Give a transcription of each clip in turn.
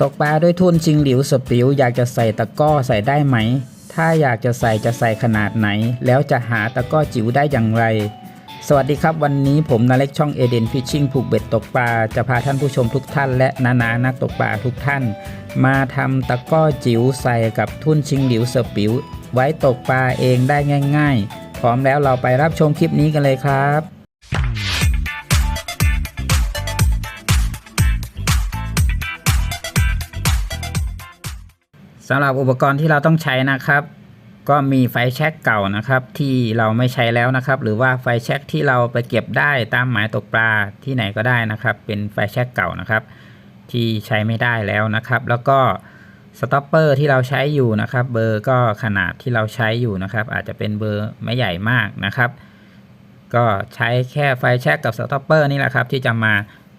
ตกปลาด้วยทุ่นชิงหลิวสปิวอยากจะใส่ตะก้อใส่ได้ไหม ถ้าอยากจะใส่จะใส่ขนาดไหน แล้วจะหาตะก้อจิ๋วได้อย่างไร สวัสดีครับวันนี้ผมนาเล็กช่องเอเดนฟิชชิ่งผูกเบ็ดตกปลาจะพาท่านผู้ชมทุกท่านและนานานักตกปลาทุกท่าน มาทำตะก้อจิ๋วใส่กับทุ่นชิงหลิวสปิวไว้ตกปลาเองได้ง่าย ๆ พร้อมแล้วเราไปรับชมคลิปนี้กันเลยครับ สำหรับอุปกรณ์ที่เราต้องใช้นะครับ ก็มีไฟแช็กเก่านะครับ ที่เราไม่ใช้แล้วนะครับ หรือว่าไฟแช็กที่เราไปเก็บได้ตามหมายตกปลาที่ไหนก็ได้นะครับ เป็นไฟแช็กเก่านะครับ ที่ใช้ไม่ได้แล้วนะครับ แล้วก็สต็อปเปอร์ที่เราใช้อยู่นะครับ เบอร์ก็ขนาดที่เราใช้อยู่นะครับ อาจจะเป็นเบอร์ไม่ใหญ่มากนะครับ ก็ใช้แค่ไฟแช็กกับสต็อปเปอร์นี่แหละครับ ที่จะมา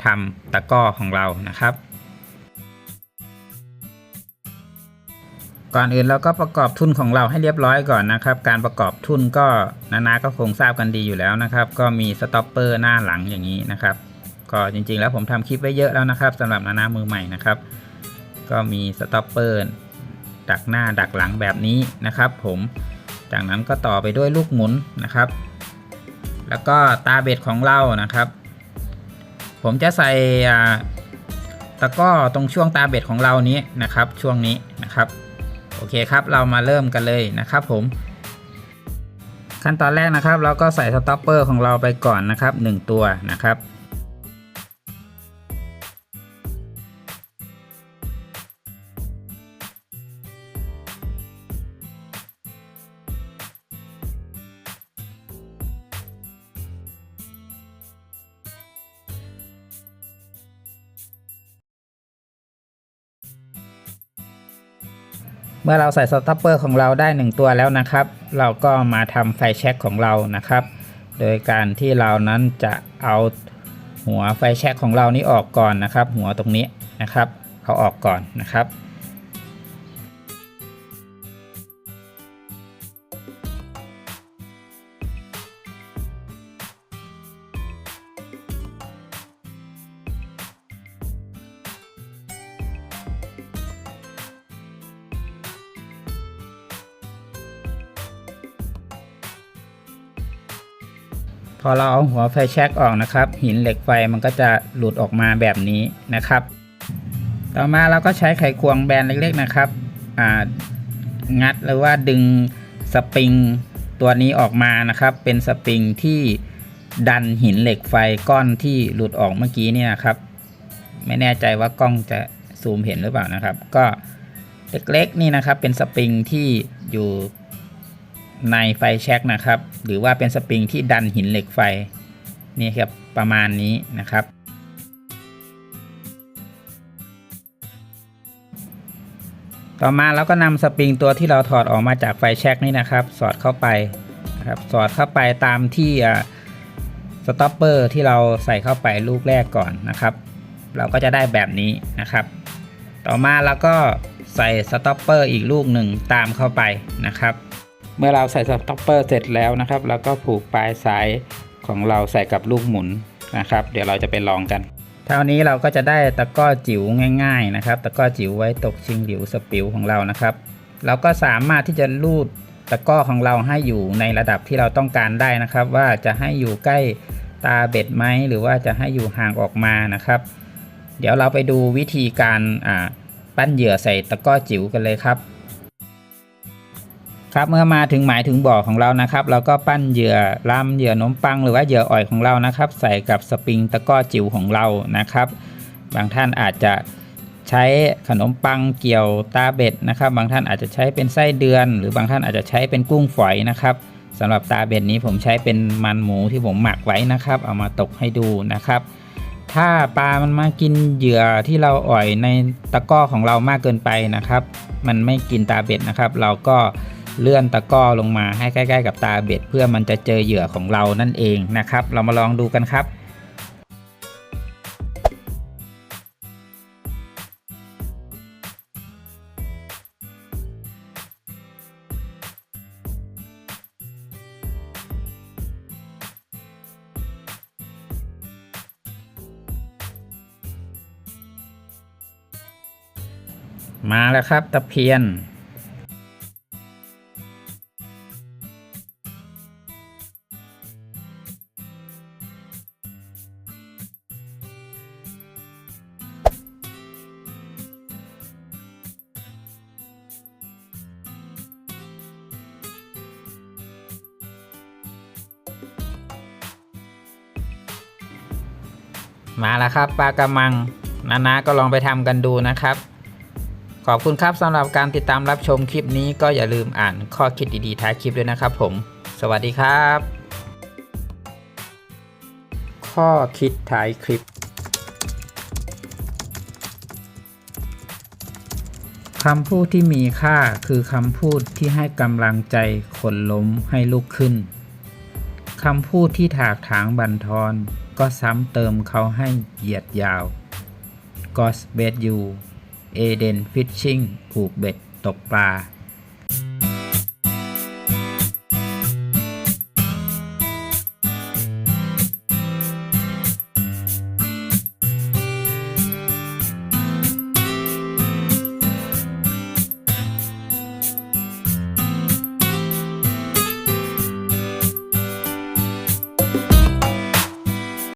ทำตะก้อของเรานะครับ ก่อนอื่นเราก็ประกอบทุนของเราให้เรียบร้อยก่อนนะครับ การประกอบทุนก็นานาก็คงทราบกันดีอยู่แล้วนะครับ ก็มีสต็อปเปอร์หน้าหลังอย่างนี้นะครับ ก็จริงๆ แล้วผมทำคลิปไว้เยอะแล้วนะครับสำหรับนานามือใหม่นะครับ ก็มีสต็อปเปอร์ดักหน้าดักหลังแบบนี้นะครับ ผมจากนั้นก็ต่อไปด้วยลูกหมุนนะครับ แล้วก็ตาเบ็ดของเรานะครับ ผมจะใส่ตะก้อตรงช่วงตาเบ็ดของเรานี้นะครับ ช่วงนี้นะครับ โอเคครับ เรามาเริ่มกันเลยนะครับผม ขั้นตอนแรกนะครับ เราก็ใส่สต็อปเปอร์ของเราไปก่อนนะครับ 1 ตัวนะครับ เมื่อเราใส่สต็อปเปอร์ของเราได้ 1 ตัวแล้วนะครับ เราก็มาทำไฟแช็กของเรานะครับ โดยการที่เรานั้นจะเอาหัวไฟแช็กของเรานี้ออกก่อนนะครับ หัวตรงนี้นะครับ เอาออกก่อนนะครับ พอเราเอาหัวไฟแช็กออกนะครับ หินเหล็กไฟมันก็จะหลุดออกมาแบบนี้นะครับ ต่อมาเราก็ใช้ไขควงแบนเล็กๆนะครับงัดหรือว่าดึงสปริงตัวนี้ออกมานะครับ เป็นสปริงที่ดันหินเหล็กไฟก้อนที่หลุดออกเมื่อกี้นี่นะครับ ไม่แน่ใจว่ากล้องจะซูมเห็นหรือเปล่านะครับ ก็เล็กๆนี่นะครับเป็นสปริงที่อยู่ ในไฟแช็กนะครับ หรือว่าเป็นสปริงที่ดันหินเหล็กไฟนี่ครับประมาณนี้นะครับ ต่อมาเราก็นำสปริงตัวที่เราถอดออกมาจากไฟแช็กนี่นะครับ สอดเข้าไปครับสอดเข้าไปตามที่สต็อปเปอร์ที่เราใส่เข้าไปลูกแรกก่อนนะครับ เราก็จะได้แบบนี้นะครับ ต่อมาเราก็ใส่สต็อปเปอร์อีกลูกหนึ่งตามเข้าไปนะครับ เมื่อเราใส่สต็อปเปอร์เสร็จแล้วนะครับเราก็ผูกปลายสายของเราใส่กับลูกหมุนนะครับ เดี๋ยวเราจะไปลองกันเท่านี้เราก็จะได้ตะก้อจิ๋วง่ายๆนะครับ ตะก้อจิ๋วไว้ตกชิงหลิวสปิวของเรานะครับ เราก็สามารถที่จะลูดตะก้อของเราให้อยู่ในระดับที่เราต้องการได้นะครับ ว่าจะให้อยู่ใกล้ตาเบ็ดไหมหรือว่าจะให้อยู่ห่างออกมานะครับ เดี๋ยวเราไปดูวิธีการปั้นเหยื่อใส่ตะก้อจิ๋วกันเลยครับ ครับเมื่อมาถึงหมายถึงบ่อของเรานะครับ เราก็ปั้นเหยื่อลำเหยื่อนมปัง หรือว่าเหยื่ออ่อยของเรานะครับ ใส่กับสปริงตะก้อจิ๋วของเรานะครับ บางท่านอาจจะใช้ขนมปังเกี่ยวตาเบ็ดนะครับ บางท่านอาจจะใช้เป็นไส้เดือน หรือบางท่านอาจจะใช้เป็นกุ้งฝอยนะครับสำหรับตาเบ็ดนี้ผมใช้เป็นมันหมูที่ผมหมักไว้นะครับ เอามาตกให้ดูนะครับ ถ้าปลามันมากินเหยื่อที่เราอ่อยในตะก้อของเรามากเกินไปนะครับ มันไม่กินตาเบ็ดนะครับ เราก็ เลื่อนตะก้อลงมาให้ใกล้ๆ กับตาเบ็ด เพื่อมันจะเจอเหยื่อของเรานั่นเองนะครับ เรามาลองดูกันครับมาแล้วครับตะเพียน มาแล้วครับปลากระมังนานาก็ลองไปทำกันดูนะครับ ขอบคุณครับสำหรับการติดตามรับชมคลิปนี้ก็อย่าลืมอ่านข้อคิดดีๆท้ายคลิปด้วยนะครับผม สวัสดีครับ ข้อคิดท้ายคลิป คำพูดที่มีค่าคือคำพูดที่ให้กำลังใจคนล้มให้ลุกขึ้น คำพูดที่ถากถางบันทอน ก็ซ้ำเติมเขาให้เหยียดยาวกอสเบดยูเอเดนฟิชชิงผูกเบ็ดตกปลา